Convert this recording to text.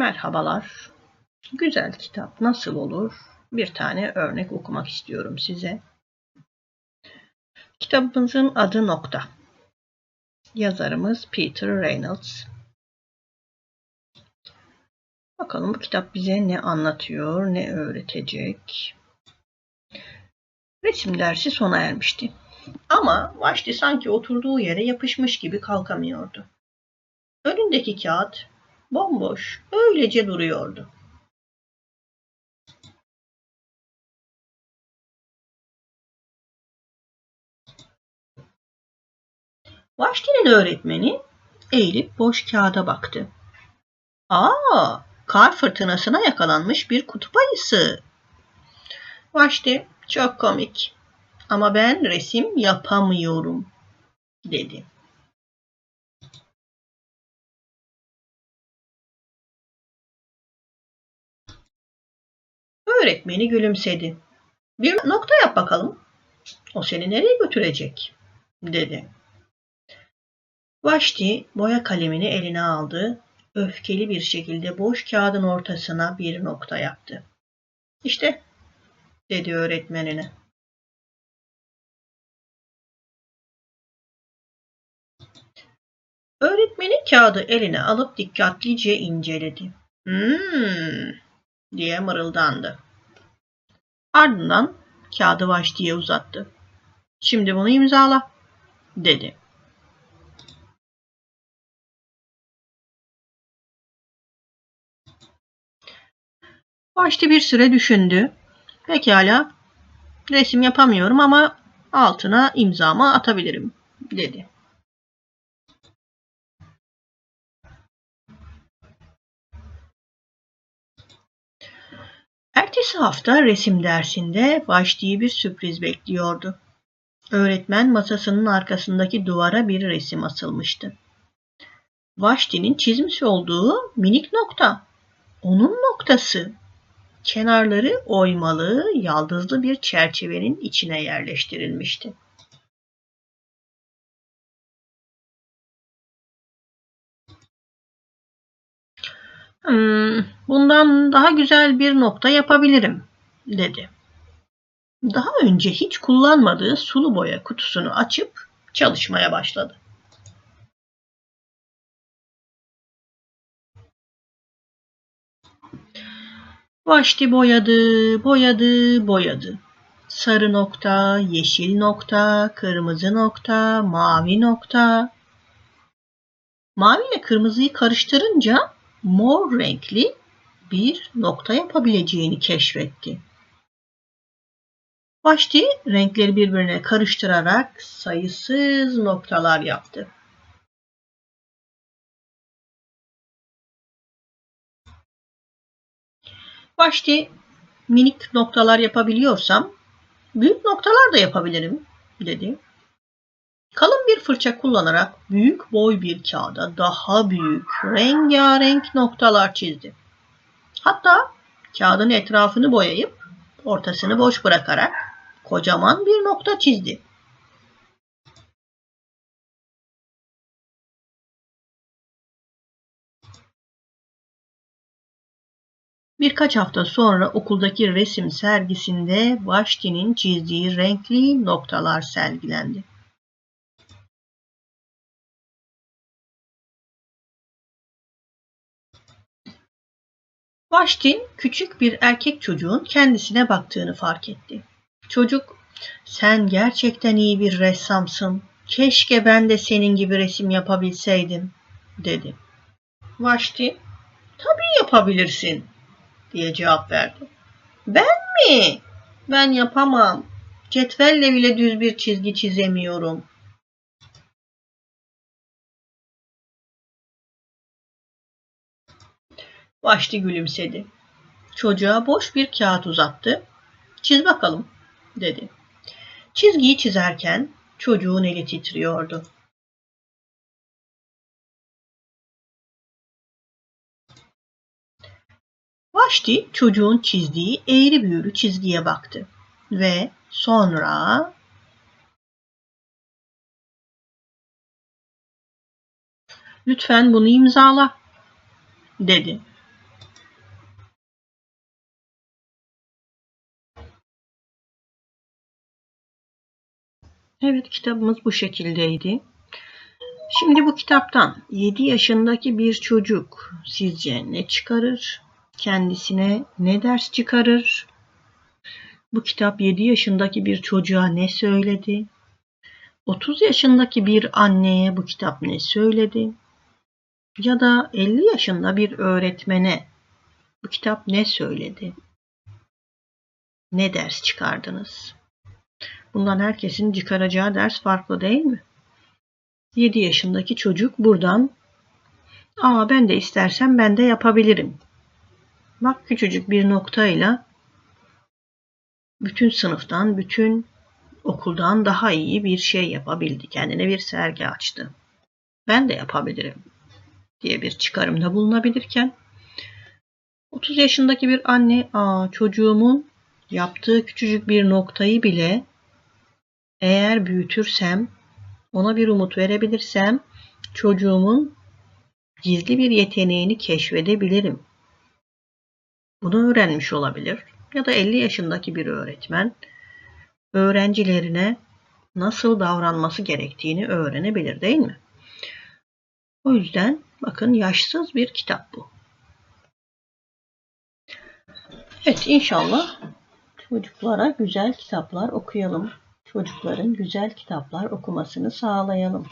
Merhabalar. Güzel kitap nasıl olur? Bir tane örnek okumak istiyorum size. Kitabımızın adı Nokta. Yazarımız Peter Reynolds. Bakalım bu kitap bize ne anlatıyor, ne öğretecek. Resim dersi sona ermişti. Ama Vaşti sanki oturduğu yere yapışmış gibi kalkamıyordu. Önündeki kağıt bomboş, öylece duruyordu. Vaşti'nin öğretmeni eğilip boş kağıda baktı. Aa, kar fırtınasına yakalanmış bir kutup ayısı. Vaşti, çok komik. Ama ben resim yapamıyorum, dedi. Öğretmeni gülümsedi. Bir nokta yap bakalım. O seni nereye götürecek? dedi. Vaşti boya kalemini eline aldı. Öfkeli bir şekilde boş kağıdın ortasına bir nokta yaptı. İşte, dedi öğretmenine. Öğretmeni kağıdı eline alıp dikkatlice inceledi. Hmm, diye mırıldandı. Ardından kağıdı Vaşti'ye uzattı. Şimdi bunu imzala, dedi. Vaşti bir süre düşündü. Pekala, resim yapamıyorum ama altına imzamı atabilirim, dedi. Ertesi hafta resim dersinde Vaşti'yi bir sürpriz bekliyordu. Öğretmen masasının arkasındaki duvara bir resim asılmıştı. Vaşti'nin çizmiş olduğu minik nokta. Onun noktası. Kenarları oymalı, yaldızlı bir çerçevenin içine yerleştirilmişti. Bundan daha güzel bir nokta yapabilirim, dedi. Daha önce hiç kullanmadığı sulu boya kutusunu açıp çalışmaya başladı. Vaşti boyadı, boyadı, boyadı. Sarı nokta, yeşil nokta, kırmızı nokta, mavi nokta. Mavi ile kırmızıyı karıştırınca mor renkli bir nokta yapabileceğini keşfetti. Vaşti renkleri birbirine karıştırarak sayısız noktalar yaptı. Vaşti minik noktalar yapabiliyorsam büyük noktalar da yapabilirim dedi. Kalın bir fırça kullanarak büyük boy bir kağıda daha büyük rengarenk noktalar çizdi. Hatta kağıdın etrafını boyayıp ortasını boş bırakarak kocaman bir nokta çizdi. Birkaç hafta sonra okuldaki resim sergisinde Vaşti'nin çizdiği renkli noktalar sergilendi. Vaşti küçük bir erkek çocuğun kendisine baktığını fark etti. Çocuk, sen gerçekten iyi bir ressamsın. Keşke ben de senin gibi resim yapabilseydim, dedi. Vaşti, tabii yapabilirsin, diye cevap verdi. Ben mi? Ben yapamam. Cetvelle bile düz bir çizgi çizemiyorum. Vaşti gülümsedi. Çocuğa boş bir kağıt uzattı. Çiz bakalım, dedi. Çizgiyi çizerken çocuğun eli titriyordu. Vaşti çocuğun çizdiği eğri büğrü çizgiye baktı ve sonra lütfen bunu imzala dedi. Evet kitabımız bu şekildeydi. Şimdi bu kitaptan 7 yaşındaki bir çocuk sizce ne çıkarır? Kendisine ne ders çıkarır? Bu kitap 7 yaşındaki bir çocuğa ne söyledi? 30 yaşındaki bir anneye bu kitap ne söyledi? Ya da 50 yaşında bir öğretmene bu kitap ne söyledi? Ne ders çıkardınız? Bundan herkesin çıkaracağı ders farklı değil mi? 7 yaşındaki çocuk buradan Aa ben de istersem ben de yapabilirim. Bak küçücük bir noktayla bütün sınıftan, bütün okuldan daha iyi bir şey yapabildi. Kendine bir sergi açtı. Ben de yapabilirim diye bir çıkarımda bulunabilirken 30 yaşındaki bir anne, aa çocuğumun yaptığı küçücük bir noktayı bile eğer büyütürsem, ona bir umut verebilirsem çocuğumun gizli bir yeteneğini keşfedebilirim. Bunu öğrenmiş olabilir. Ya da 50 yaşındaki bir öğretmen öğrencilerine nasıl davranması gerektiğini öğrenebilir değil mi? O yüzden bakın yaşsız bir kitap bu. Evet inşallah çocuklara güzel kitaplar okuyalım. Çocukların güzel kitaplar okumasını sağlayalım.